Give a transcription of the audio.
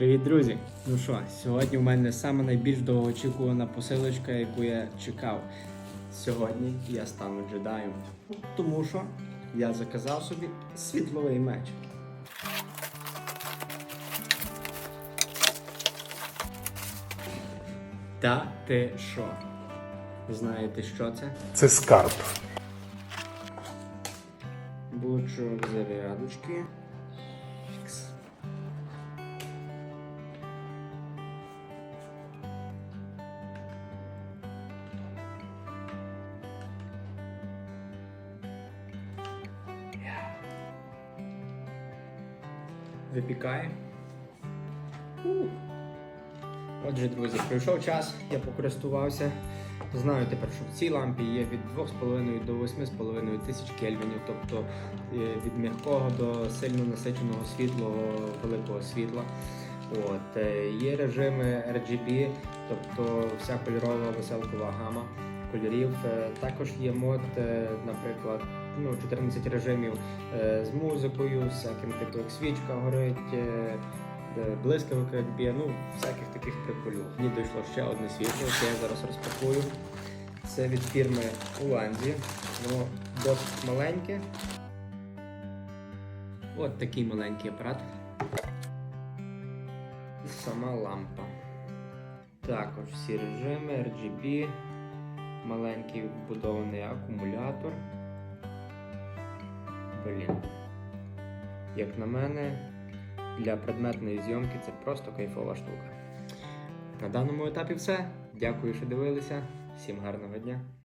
Привіт, друзі! Ну що, сьогодні у мене саме найбільш довгоочікувана посилочка, яку я чекав. Сьогодні я стану джедаєм. Тому що я заказав собі світловий меч. Та ти що? Знаєте, що це? Це скарб. Блочок зарядочки. Випікає. Отже, друзі, пройшов час, я покористувався. Знаю тепер, що в цій лампі є від 2,5 до 8,5 тисяч кельвінів, тобто е, від м'якого до сильно насиченого світлого великого світла. От, е, є режими RGB, тобто вся кольорова веселкова гама кольорів. Е, Також є мод, наприклад, ну, 14 режимів е, з музикою, всяким типу як свічка горить. е, блискавка як б'є, ну, всяких таких приколів. Мені дійшло ще одне світло, яке я зараз розпакую. Це від фірми Уанзі. Воно досить маленьке. От такий маленький апарат. І Сама лампа. Також всі режими, RGB, маленький вбудований акумулятор. Блін. Як на мене, для предметної зйомки це просто кайфова штука. На даному етапі все. Дякую, що дивилися. Всім гарного дня.